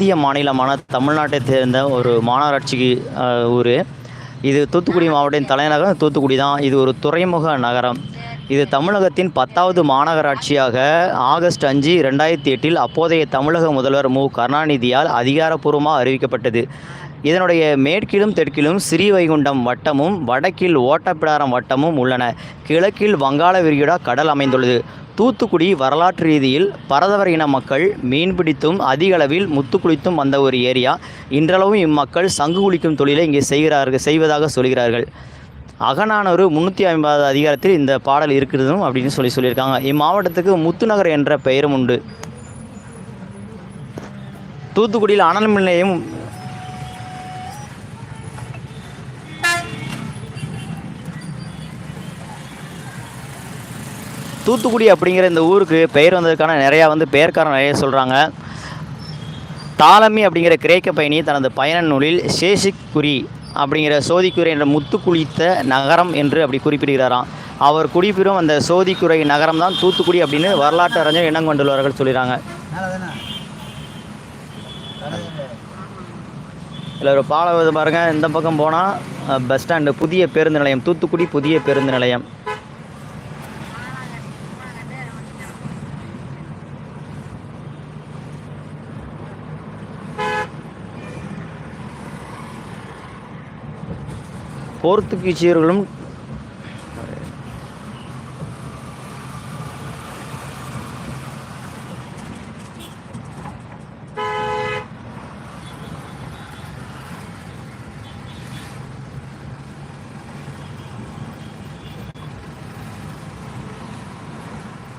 மத்திய மாநிலமான தமிழ்நாட்டை சேர்ந்த ஒரு மாநகராட்சி ஊர். இது தூத்துக்குடி மாவட்டத்தின் தலைநகரம். தூத்துக்குடி தான். இது ஒரு துறைமுக நகரம். இது தமிழகத்தின் பத்தாவது மாநகராட்சியாக ஆகஸ்ட் அஞ்சு ரெண்டாயிரத்தி எட்டில் அப்போதைய தமிழக முதல்வர் மு. கருணாநிதியால் அதிகாரப்பூர்வமாக அறிவிக்கப்பட்டது. இதனுடைய மேற்கிலும் தெற்கிலும் ஸ்ரீவைகுண்டம் வட்டமும் வடக்கில் ஓட்டப்பிடாரம் வட்டமும் உள்ளன. கிழக்கில் வங்காள விரிகுடா கடல் அமைந்துள்ளது. தூத்துக்குடி வரலாற்று ரீதியில் பரதவர் இன மக்கள் மீன்பிடித்தும் அதிக அளவில் முத்து குளித்தும் வந்த ஒரு ஏரியா. இன்றளவும் இம்மக்கள் சங்கு குளிக்கும் தொழிலை இங்கே செய்கிறார்கள் செய்வதாக சொல்கிறார்கள். அகநானூறு முந்நூற்றி ஐம்பது அதிகாரத்தில் இந்த பாடல் இருக்கிறதும் அப்படின்னு சொல்லி சொல்லியிருக்காங்க. இம்மாவட்டத்துக்கு முத்துநகர் என்ற பெயரும் உண்டு. தூத்துக்குடியில் அனல் மின் நிலையம் தூத்துக்குடி அப்படிங்கிற இந்த ஊருக்கு பெயர் வந்ததுக்கான நிறையா வந்து பெயர்க்காரன் நிறைய சொல்கிறாங்க தாலமி அப்படிங்கிற கிரேக்க பயணி தனது பயண நூலில் சேஷிக்குரி அப்படிங்கிற சோதிக்குறை என்ற முத்து குளித்த நகரம் என்று அப்படி குறிப்பிடுகிறாராம். அவர் குடிபெறும் அந்த சோதிக்குறை நகரம் தான் தூத்துக்குடி அப்படின்னு வரலாற்று அறிஞர் இனம் கொண்டுள்ளவர்கள் சொல்கிறாங்க இதில் ஒரு பாலம் பாருங்கள் இந்த பக்கம் போனால் பஸ் ஸ்டாண்டு புதிய பேருந்து நிலையம் தூத்துக்குடி புதிய பேருந்து நிலையம். போர்த்துகீசியர்களும்